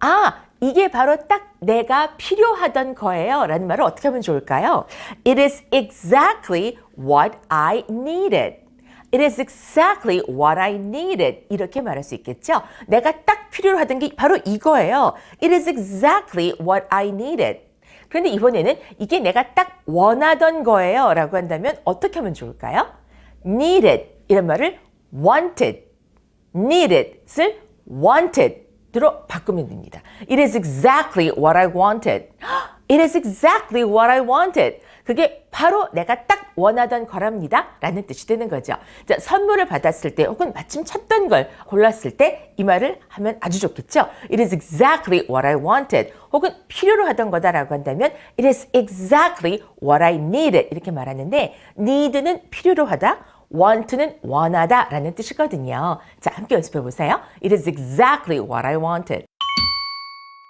아, 이게 바로 딱 내가 필요하던 거예요. 라는 말을 어떻게 하면 좋을까요? It is exactly what I needed. It is exactly what I needed. 이렇게 말할 수 있겠죠? 내가 딱 필요로 하던 게 바로 이거예요. It is exactly what I needed. 그런데 이번에는 이게 내가 딱 원하던 거예요. 라고 한다면 어떻게 하면 좋을까요? needed 이런 말을 wanted, needed을 wanted 로 바꾸면 됩니다. It is exactly what I wanted. It is exactly what I wanted. 그게 바로 내가 딱 원하던 거랍니다. 라는 뜻이 되는 거죠. 자, 선물을 받았을 때 혹은 마침 찾던 걸 골랐을 때 이 말을 하면 아주 좋겠죠. It is exactly what I wanted. 혹은 필요로 하던 거다라고 한다면 It is exactly what I needed. 이렇게 말하는데 need는 필요로 하다. Want는 원하다 라는 뜻이거든요. 자, 함께 연습해 보세요. It is exactly what I wanted.